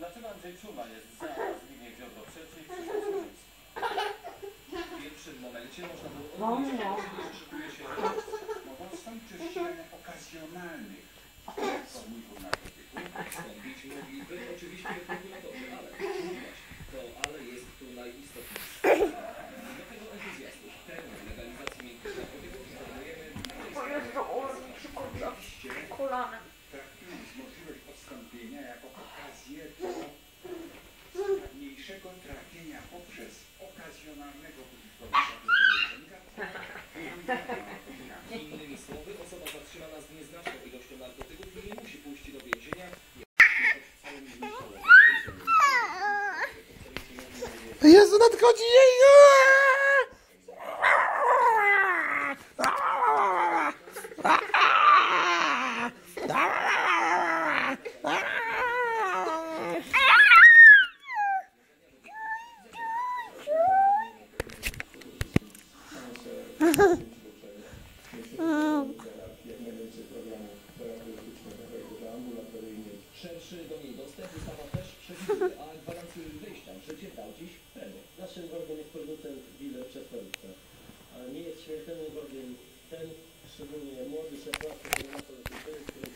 dlaczego Andrzej Czuma jest za, Zbigniew Ziobro przeciw W pierwszym momencie można było No, odnieść, no. że szykuje się Mowa o samczyszczeniu okazjonalnych pracowników narkotyków. Wstąpić mogliby oczywiście prokuratorzy, sprawniejszego trafienia poprzez okazjonalnego do Innymi słowy, osoba zatrzymana z nieznaczną ilością narkotyków nie musi pójść do więzienia. Jezu, nadchodzi jej! Szerszy do niej dostęp ustawa też przewiduje, a gwarancję wejścia w życie dał dziś premier. Naszym wrogiem jest producent, dealer, przestępca. Nie jest śmiertelnym wrogiem ten, szczególnie młody, 16 17 który